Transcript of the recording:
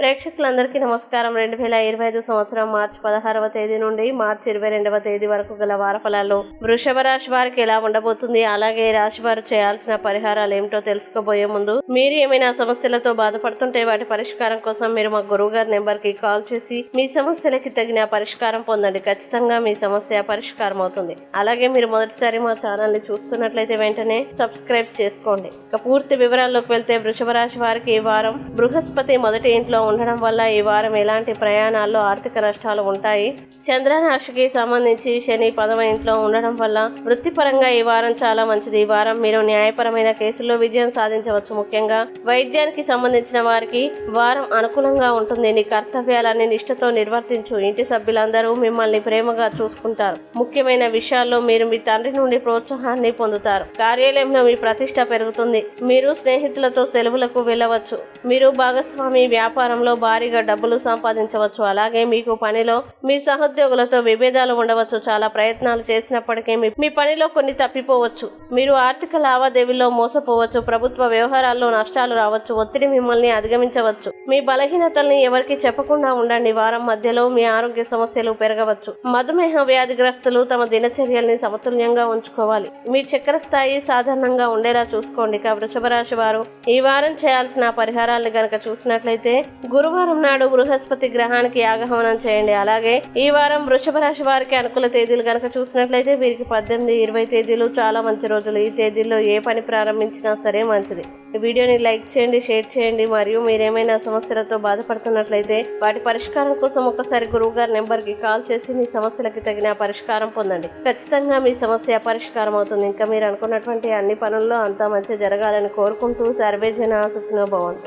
ప్రేక్షకులందరికీ నమస్కారం. రెండు వేల ఇరవై ఐదు సంవత్సరం మార్చి పదహారవ తేదీ నుండి మార్చి ఇరవై రెండవ తేదీ వరకు గల వారఫలాల్లో వృషభ రాశి వారికి ఎలా ఉండబోతుంది? అలాగే రాశి వారు చేయాల్సిన పరిహారాలు ఏమిటో తెలుసుకోబోయే ముందు మీరు ఏమైనా సమస్యలతో బాధపడుతుంటే వాటి పరిష్కారం కోసం మీరు మా గురువు గారి నెంబర్కి కాల్ చేసి మీ సమస్యలకి తగిన పరిష్కారం పొందండి. ఖచ్చితంగా మీ సమస్య పరిష్కారం అవుతుంది. అలాగే మీరు మొదటిసారి మా ఛానల్ని చూస్తున్నట్లయితే వెంటనే సబ్స్క్రైబ్ చేసుకోండి. ఇక పూర్తి వివరాల్లోకి వెళ్తే వృషభ రాశి వారికి ఈ వారం బృహస్పతి మొదటి ఇంట్లో ఉండడం వల్ల ఈ వారం ఎలాంటి ప్రయాణాల్లో ఆర్థిక నష్టాలు ఉంటాయి? చంద్రరాశికి సంబంధించి శని పదవ ఇంట్లో ఉండడం వల్ల వృత్తిపరంగా ఈ వారం చాలా మంచిది. ఈ వారం మీరు న్యాయపరమైన కేసుల్లో విజయం సాధించవచ్చు. ముఖ్యంగా వైద్యానికి సంబంధించిన వారికి వారం అనుకూలంగా ఉంటుంది. నీ కర్తవ్యాలన్నీ నిష్ఠతో నిర్వర్తించు. ఇంటి సభ్యులందరూ మిమ్మల్ని ప్రేమగా చూసుకుంటారు. ముఖ్యమైన విషయాల్లో మీరు మీ తండ్రి నుండి ప్రోత్సాహాన్ని పొందుతారు. కార్యాలయంలో మీ ప్రతిష్ట పెరుగుతుంది. మీరు స్నేహితులతో సెలవులకు వెళ్ళవచ్చు. మీరు భాగస్వామి వ్యాపారం వ్యాపారంలో భారీగా డబ్బులు సంపాదించవచ్చు. అలాగే మీకు పనిలో మీ సహోద్యోగులతో విభేదాలు ఉండవచ్చు. చాలా ప్రయత్నాలు చేసినప్పటికీ మీ- మీ పనిలో కొన్ని తప్పిపోవచ్చు. మీరు ఆర్థిక లావాదేవీల్లో మోసపోవచ్చు. ప్రభుత్వ వ్యవహారాల్లో నష్టాలు రావచ్చు. ఒత్తిడి మిమ్మల్ని అధిగమించవచ్చు. మీ బలహీనతల్ని ఎవరికి చెప్పకుండా ఉండండి. వారం మధ్యలో మీ ఆరోగ్య సమస్యలు పెరగవచ్చు. మధుమేహ వ్యాధిగ్రస్తులు తమ దినచర్యల్ని సమతుల్యంగా ఉంచుకోవాలి. మీ చక్కెర స్థాయి సాధారణంగా ఉండేలా చూసుకోండి. ఇక వృషభ రాశి వారు ఈ వారం చేయాల్సిన పరిహారాలను గనక చూసినట్లయితే గురువారం నాడు బృహస్పతి గ్రహానికి యాగహవనం చేయండి. అలాగే ఈ వారం వృషభ రాశి వారికి అనుకూల తేదీలు కనుక చూసినట్లయితే వీరికి పద్దెనిమిది ఇరవై తేదీలు చాలా మంచి రోజులు. ఈ తేదీల్లో ఏ పని ప్రారంభించినా సరే మంచిది. వీడియోని లైక్ చేయండి షేర్ చేయండి. మరియు మీరేమైనా సమస్యలతో బాధపడుతున్నట్లయితే వాటి పరిష్కారం కోసం ఒకసారి గురువు గారి నెంబర్కి కాల్ చేసి మీ సమస్యలకి తగిన పరిష్కారం పొందండి. ఖచ్చితంగా మీ సమస్య పరిష్కారం అవుతుంది. ఇంకా మీరు అనుకున్నటువంటి అన్ని పనుల్లో అంతా మంచి జరగాలని కోరుకుంటూ సర్వేజన సుఖినో భవంతు.